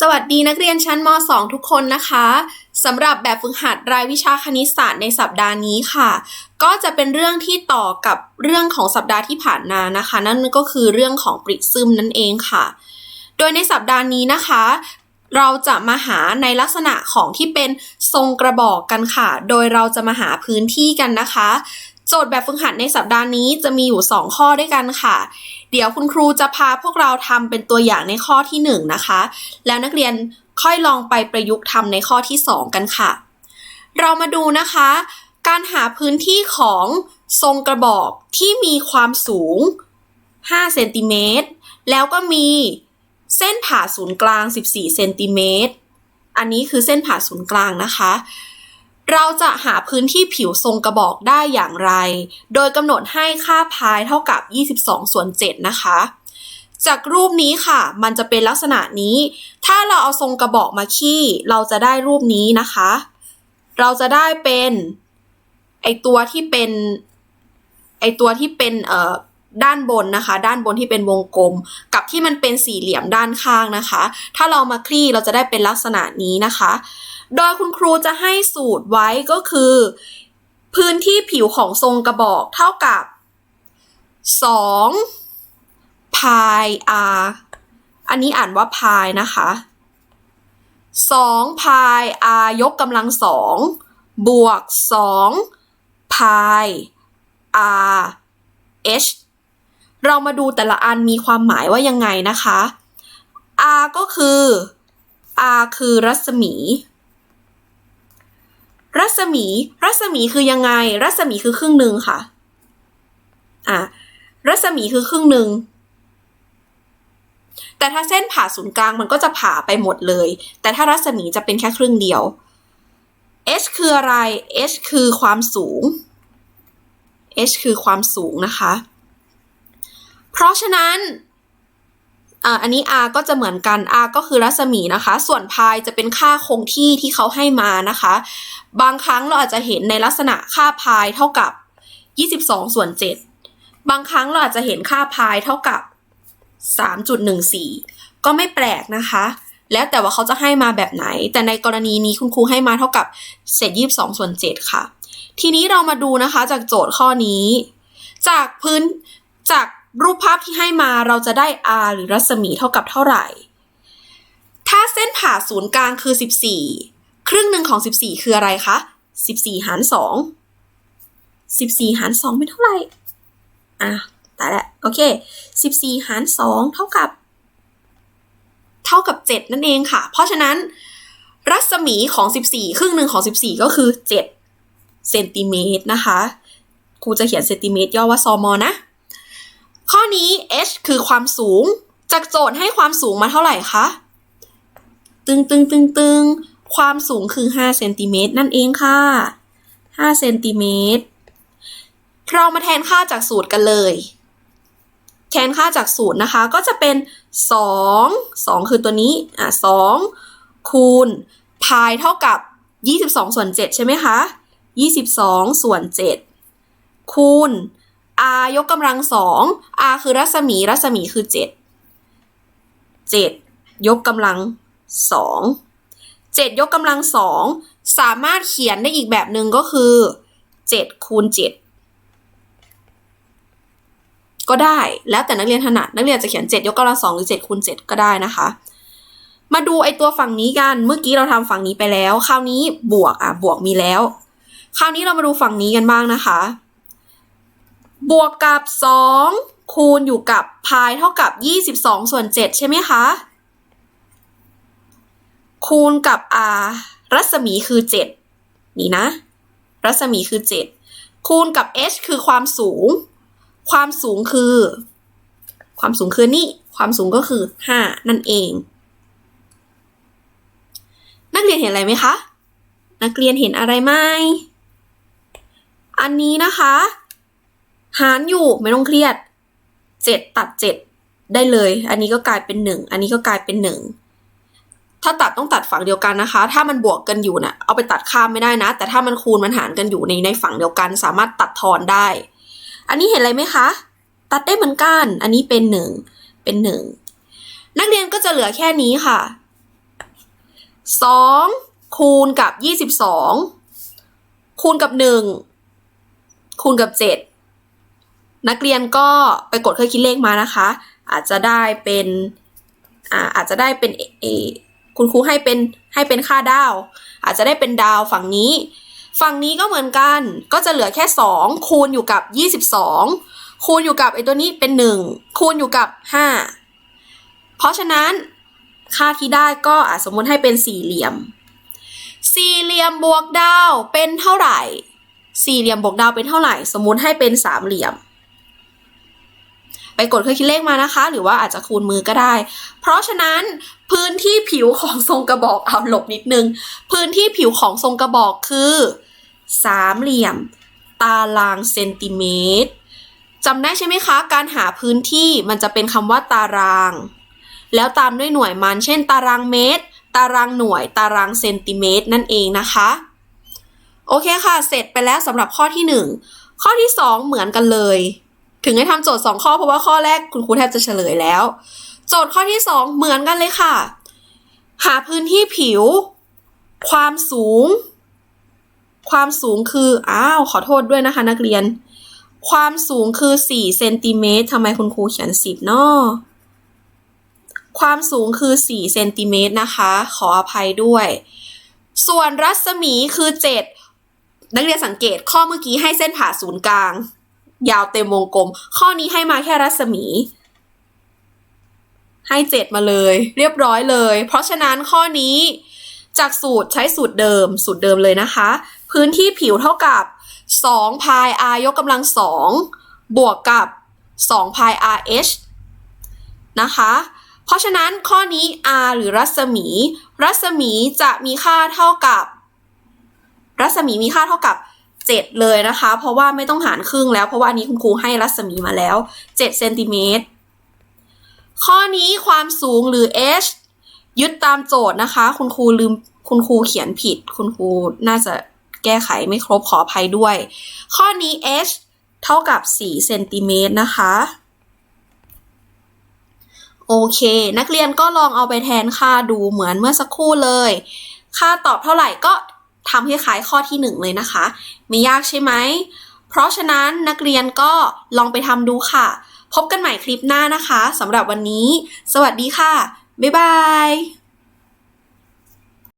สวัสดีนักเรียนชั้นม .2 ทุกคนนะคะสำหรับแบบฝึกหัดรายวิชาคณิตศาสตร์ในสัปดาห์นี้ค่ะ ก็จะเป็นเรื่องที่ต่อกับเรื่องของสัปดาห์ที่ผ่านมานะคะ นั่นก็คือเรื่องของปริซึมนั่นเองค่ะ โดยในสัปดาห์นี้นะคะ เราจะมาหาในลักษณะของที่เป็นทรงกระบอกกันค่ะ โดยเราจะมาหาพื้นที่กันนะคะ โจทย์แบบฝึกหัดในสัปดาห์นี้จะมีอยู่ 2 ข้อด้วยกันค่ะ เดี๋ยวคุณครูจะพาพวกเราทำเป็นตัวอย่างในข้อที่1นนะคะ แล้วนักเรียนค่อยลองไปประยุกต์ทำในข้อที่ 2 กันค่ะ เรามาดูนะคะ การหาพื้นที่ของทรงกระบอกที่มีความสูง 5 เซนติเมตร แล้วก็มีเส้นผ่าศูนย์กลาง 14 เซนติเมตร อันนี้คือเส้นผ่าศูนย์กลางนะคะ เราจะหาพื้นที่ผิวทรงกระบอกได้อย่างไร โดยกำหนดให้ค่าพายเท่ากับ 22 ส่วน 7 นะคะ จากรูปนี้ค่ะ มันจะเป็นลักษณะนี้ ถ้าเราเอาทรงกระบอกมาขี้ เราจะได้รูปนี้นะคะ เราจะได้เป็น ไอตัวที่เป็น ไอตัวที่เป็นเอ่อ ด้านบนนะคะ ด้านบนที่เป็นวงกลม กับที่มันเป็นสี่เหลี่ยมด้านข้างนะคะ ถ้าเรามาคลี่เราจะได้เป็นลักษณะนี้นะคะ โดยคุณครูจะให้สูตรไว้ก็คือ พื้นที่ผิวของทรงกระบอกเท่ากับ2พาย r อันนี้อ่านว่าพายนะคะ2พาย r ยกกำลังสองบวก2พาย r h เรามาดูแต่ละอันมีความหมายว่ายังไงนะคะ r ก็คือ r คือรัศมี รัศมี รัศมีคือยังไง รัศมีคือครึ่งหนึ่งค่ะอะรัศมีคือครึ่งหนึ่งแต่ถ้าเส้นผ่าศูนย์กลางมันก็จะผ่าไปหมดเลย แต่ถ้ารัศมีจะเป็นแค่ครึ่งเดียว h คืออะไร h คือความสูง h คือความสูงนะคะ เพราะฉะนั้นอันนี้ r ก็จะเหมือนกัน r ก็คือรัศมีนะคะ ส่วนพายจะเป็นค่าคงที่ที่เขาให้มานะคะ บางครั้งเราอาจจะเห็นในลักษณะค่าพายเท่ากับ 22 ส่วน 7 บางครั้งเราอาจจะเห็นค่าพายเท่ากับ 3.14 ก็ไม่แปลกนะคะ แล้วแต่ว่าเขาจะให้มาแบบไหน แต่ในกรณีนี้คุณครูให้มาเท่ากับเศษ22 ส่วน 7 ค่ะ ทีนี้เรามาดูนะคะจากโจทย์ข้อนี้ จากพื้นจาก รูปภาพที่ให้มาเราจะได้ r หรือรัศมีเท่ากับเท่าไหร่ ถ้าเส้นผ่าศูนย์กลางคือ 14 ครึ่งหนึ่งของ 14 คืออะไรคะ 14 หาร 2 14 หาร 2 เป็นเท่าไหร่ อะตายละโอเค 14 หาร 2 เท่ากับ เท่ากับ 7 นั่นเองค่ะ เพราะฉะนั้น รัศมีของ 14 ครึ่งหนึ่งของ 14 ก็คือ 7 เซนติเมตรนะคะ ครูจะเขียนเซนติเมตรย่อว่าซอมอนะ ข้อนี้ h คือความสูง จากโจทย์ให้ความสูงมาเท่าไหร่คะ ตึงตึงตึงตึงความสูงคือ5เซนติเมตรนั่นเองค่ะ5เซนติเมตร เรามาแทนค่าจากสูตรกันเลย แทนค่าจากสูตรนะคะ ก็จะเป็น 2 2 คือตัวนี้ อะ2คูณพายเท่ากับ 22 ส่วน 7 ใช่ไหมคะ 22 ส่วน 7 คูณ r ยกกำลังสอง r คือรัศมี รัศมีคือ 7 7 ยกกำลังสอง7ยกกำลังสองสามารถเขียนได้อีกแบบหนึ่งก็คือ7คูณ7ก็ได้แล้วแต่นักเรียนถนัดนักเรียนจะเขียน7ยกกำลังสองหรือ7คูณ7ก็ได้นะคะ มาดูไอตัวฝั่งนี้กันเมื่อกี้เราทำฝั่งนี้ไปแล้ว คราวนี้บวกอะบวกมีแล้ว คราวนี้เรามาดูฝั่งนี้กันบ้างนะคะ บวกกับ 2 คูณอยู่กับพายเท่ากับ 22 ส่วน 7 ใช่ไหมคะ คูณกับ r รัศมีคือ 7 นี่นะ รัศมีคือ 7 คูณกับ h คือความสูง ความสูงคือ ความสูงคือนี่ ความสูงก็คือ 5 นั่นเอง นักเรียนเห็นอะไรไหมคะ นักเรียนเห็นอะไรไหม อันนี้นะคะ หารอยู่ไม่ต้องเครียด7ตัด7ได้เลย อันนี้ก็กลายเป็น1อันนี้ก็กลายเป็น1ถ้าตัดต้องตัดฝั่งเดียวกันนะคะ ถ้ามันบวกกันอยู่นะ่ะเอาไปตัดข้ามไม่ได้นะ แต่ถ้ามันคูณมันหารกันอยู่ในในฝั่งเดียวกัน สามารถตัดทอนได้ อันนี้เห็นอะไรไหมคะ ตัดได้เหมือนกัน อันนี้เป็น1เป็น1นักเรียนก็จะเหลือแค่นี้ค่ะ2คูณกับ22คูณกับ1คูณกับ7 นักเรียนก็ไปกดเครื่องคิดเลขมานะคะ อาจจะได้เป็นอาอาจจะได้เป็นเอคุณครูให้เป็นให้เป็นค่าดาว อาจจะได้เป็นดาวฝั่งนี้ ฝั่งนี้ก็เหมือนกันก็จะเหลือแค่ 2 คูณอยู่กับ 22 คูณอยู่กับไอ้ตัวนี้เป็น 1 คูณอยู่กับ 5 เพราะฉะนั้นค่าที่ได้ก็อาจสมมติให้เป็นสี่เหลี่ยม สี่เหลี่ยมบวกดาวเป็นเท่าไหร่ สี่เหลี่ยมบวกดาวเป็นเท่าไหร่ สมมติให้เป็นสามเหลี่ยม ไปกดเครื่องคิดเลขมานะคะ หรือว่าอาจจะคูณมือก็ได้ เพราะฉะนั้นพื้นที่ผิวของทรงกระบอกเอาหลบนิดนึง พื้นที่ผิวของทรงกระบอกคือสามเหลี่ยม ตารางเซนติเมตรจำได้ใช่ไหมคะ การหาพื้นที่มันจะเป็นคำว่าตาราง แล้วตามด้วยหน่วยมัน เช่น ตารางเมตร ตารางหน่วย ตารางเซนติเมตรนั่นเองนะคะ โอเคค่ะ เสร็จไปแล้วสำหรับข้อที่ 1 ข้อที่ 2 เหมือนกันเลย ถึงให้ทำโจทย์ 2 ข้อเพราะว่าข้อแรกคุณครูแทบจะเฉลยแล้ว โจทย์ข้อที่ 2 เหมือนกันเลยค่ะ หาพื้นที่ผิว ความสูง ความสูงคือ อ้าว ขอโทษด้วยนะคะนักเรียน ความสูงคือ4เซนติเมตรทำไมคุณครูเขียน 10เนาะความสูงคือ4เซนติเมตรนะคะ ขออภัยด้วย ส่วนรัศมีคือ 7 นักเรียนสังเกตข้อเมื่อกี้ให้เส้นผ่าศูนย์กลาง ยาวเต็มวงกลม ข้อนี้ให้มาแค่รัศมี ให้7มาเลย เรียบร้อยเลย เพราะฉะนั้นข้อนี้จากสูตรใช้สูตรเดิม สูตรเดิมเลยนะคะ พื้นที่ผิวเท่ากับ2พาย r ยกกำลัง2บวกกับ2พาย rh นะคะ เพราะฉะนั้นข้อนี้ r หรือรัศมี รัศมีจะมีค่าเท่ากับ รัศมีมีค่าเท่ากับ 7 เลยนะคะ เพราะว่าไม่ต้องหารครึ่งแล้ว เพราะว่าอันนี้คุณครูให้รัศมีมาแล้ว7เซนติเมตรข้อนี้ความสูงหรือ h ยึดตามโจทย์นะคะ คุณครูลืมคุณครูเขียนผิด คุณครูน่าจะแก้ไขไม่ครบขออภัยด้วย ข้อนี้ h เท่ากับ4เซนติเมตรนะคะโอเค นักเรียนก็ลองเอาไปแทนค่าดูเหมือนเมื่อสักครู่เลย ค่าตอบเท่าไหร่ก็ ทำให้คล้ายข้อที่ 1 เลยนะคะ ไม่ยากใช่ไหม เพราะฉะนั้นนักเรียนก็ลองไปทำดูค่ะ พบกันใหม่คลิปหน้านะคะสำหรับวันนี้ สวัสดีค่ะ บ๊ายบาย